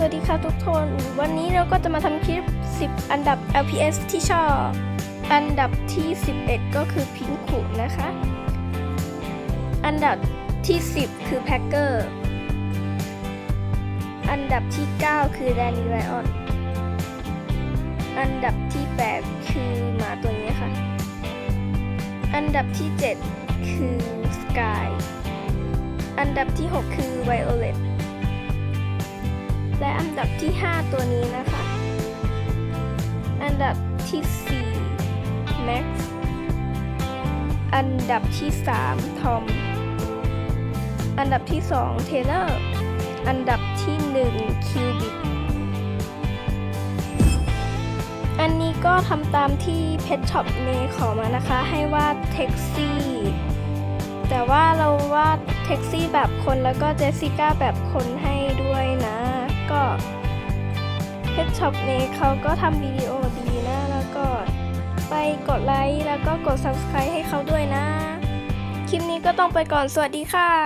สวัสดีค่ะทุกคน วันนี้เราก็จะมาทำคลิป 10 อันดับ LPS ที่ชอบ อันดับที่ 11 ก็คือพิงคุนะคะ อันดับที่ 10 คือแพ็กเกอร์ อันดับที่ 9 คือแดนนี่ไลออน อันดับที่ 8 คือหมาตัวนี้ค่ะ อันดับที่ 7 คือสกาย อันดับที่ 6 คือไวโอเลต อันดับที่ 5 ตัวนี้นะคะ อันดับที่4 Max อันดับที่3 Tom อันดับที่2 Taylor อันดับที่1 Cubic อันนี้ก็ทำตามที่ Pet Shop เนขอมานะคะ ให้วาดแท็กซี่ แต่ว่าเราวาดแท็กซี่แบบคนแล้วก็เจสสิก้าแบบคนให้ด้วยนะ ก็เพจช็อปเนี้เขาก็ทำวิดีโอดีนะ แล้วก็ไปกดไลค์แล้วก็กด subscribe ให้เขาด้วยนะ คลิปนี้ก็ต้องไปก่อนสวัสดีค่ะ